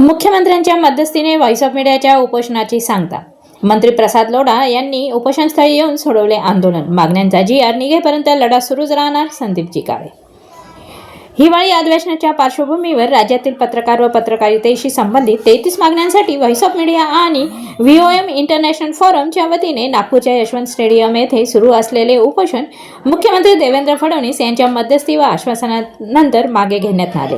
मुख्यमंत्र्यांच्या मध्यस्थीने voice of मीडियाच्या उपोषणाची सांगता. मंत्री प्रसाद लोढा यांनी उपोषणस्थळी येऊन सोडवले आंदोलन. मागण्यांचा जी आर निघेपर्यंत लढा सुरूच राहणार संदीपजी काळे. हिवाळी अधिवेशनाच्या पार्श्वभूमीवर राज्यातील पत्रकार व पत्रकारितेशी संबंधित तेहतीस मागण्यांसाठी व्हॉइस ऑफ मीडिया आणि व्हीओएम इंटरनॅशनल फोरमच्या वतीने नागपूरच्या यशवंत स्टेडियम येथे सुरू असलेले उपोषण मुख्यमंत्री देवेंद्र फडणवीस यांच्या मध्यस्थी व आश्वासनानंतर मागे घेण्यात आले.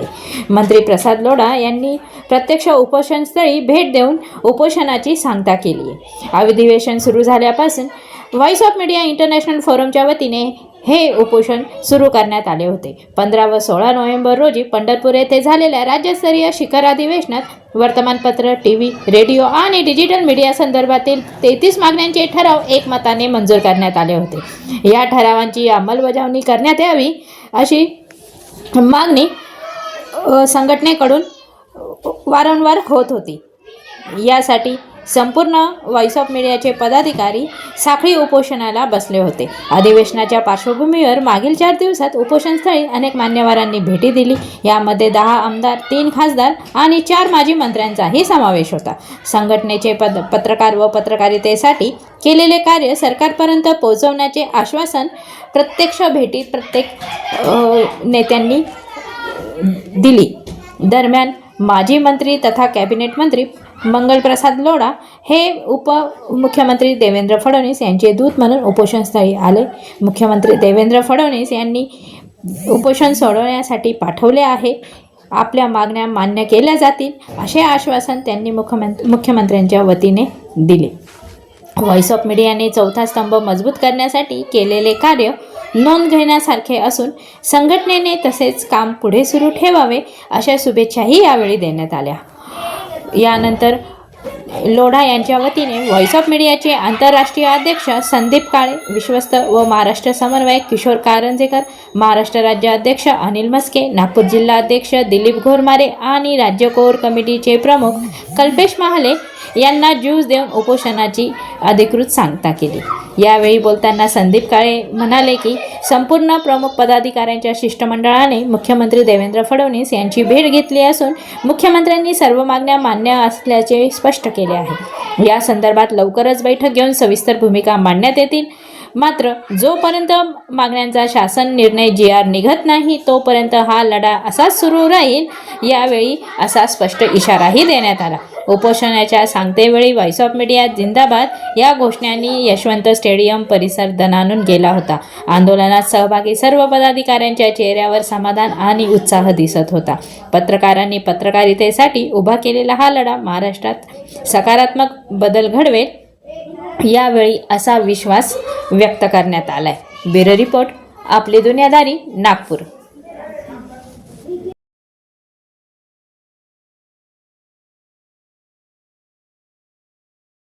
मंत्री प्रसाद लोढा यांनी प्रत्यक्ष उपोषणस्थळी भेट देऊन उपोषणाची सांगता केली. अधिवेशन सुरू झाल्यापासून व्हॉइस ऑफ मीडिया इंटरनॅशनल फोरमच्या वतीने हे उपोषण सुरू करण्यात आले होते. पंधरा व सोळा नोव्हेंबर रोजी पंढरपूर येथे झालेल्या राज्यस्तरीय शिखर अधिवेशनात वर्तमानपत्र टी व्ही रेडिओ आणि डिजिटल मीडिया संदर्भातील तेहतीस मागण्यांचे ठराव एकमताने मंजूर करण्यात आले होते. या ठरावांची अंमलबजावणी करण्यात यावी अशी मागणी संघटनेकडून वारंवार होत होती. यासाठी संपूर्ण व्हॉइस ऑफ मीडियाचे पदाधिकारी साखळी उपोषणाला बसले होते. अधिवेशनाच्या पार्श्वभूमीवर मागील चार दिवसात उपोषणस्थळी अनेक मान्यवरांनी भेटी दिली. यामध्ये दहा आमदार तीन खासदार आणि चार माजी मंत्र्यांचाही समावेश होता. संघटनेचे पद पत्रकार व पत्रकारितेसाठी केलेले कार्य सरकारपर्यंत पोहोचवण्याचे आश्वासन प्रत्यक्ष भेटीत प्रत्येक नेत्यांनी दिली. दरम्यान माजी मंत्री तथा कॅबिनेट मंत्री मंगलप्रसाद लोढा हे उपमुख्यमंत्री देवेंद्र फडणवीस यांचे दूत म्हणून उपोषणस्थळी आले. मुख्यमंत्री देवेंद्र फडणवीस यांनी उपोषण सोडवण्यासाठी पाठवले आहे. आपल्या मागण्या मान्य केल्या जातील असे आश्वासन त्यांनी मुख्यमंत्री मुख्यमंत्र्यांच्या वतीने दिले. व्हॉइस ऑफ मीडियाने चौथा स्तंभ मजबूत करण्यासाठी केलेले कार्य नोंद घेण्यासारखे असून संघटनेने तसेच काम पुढे सुरू ठेवावे अशा शुभेच्छाही यावेळी देण्यात आल्या. यानंतर लोढा यांच्या वतीने व्हॉइस ऑफ मीडियाचे आंतरराष्ट्रीय अध्यक्ष संदीप काळे विश्वस्त व महाराष्ट्र समन्वयक किशोर कारंजेकर महाराष्ट्र राज्य अध्यक्ष अनिल मस्के नागपूर जिल्हा अध्यक्ष दिलीप घोरमारे आणि राज्य कोर कमिटीचे प्रमुख कल्पेश महाले यांना ज्यूस देऊन उपोषणाची अधिकृत सांगता केली. यावेळी बोलताना संदीप काळे म्हणाले की संपूर्ण प्रमुख पदाधिकाऱ्यांच्या शिष्टमंडळाने मुख्यमंत्री देवेंद्र फडणवीस यांची भेट घेतली असून मुख्यमंत्र्यांनी सर्व मागण्या मान्य असल्याचे स्पष्ट केले आहे. या संदर्भात लवकरच बैठक घेऊन सविस्तर भूमिका मांडण्यात येतील. मात्र जोपर्यंत मागण्यांचा शासन निर्णय जी आर निघत नाही तोपर्यंत हा लढा असाच सुरू राहील यावेळी असा स्पष्ट इशाराही देण्यात आला. उपोषणाच्या सांगतेवेळी व्हॉइस ऑफ मीडिया जिंदाबाद या घोषणांनी यशवंत स्टेडियम परिसर दणानून गेला होता. आंदोलनात सहभागी सर्व पदाधिकाऱ्यांच्या चेहऱ्यावर समाधान आणि उत्साह दिसत होता. पत्रकारांनी पत्रकारितेसाठी उभा केलेला हा लढा महाराष्ट्रात सकारात्मक बदल घडवेल यावेळी असा विश्वास व्यक्त करण्यात आला आहे ब्युरो रिपोर्ट आपली दुनियादारी नागपूर.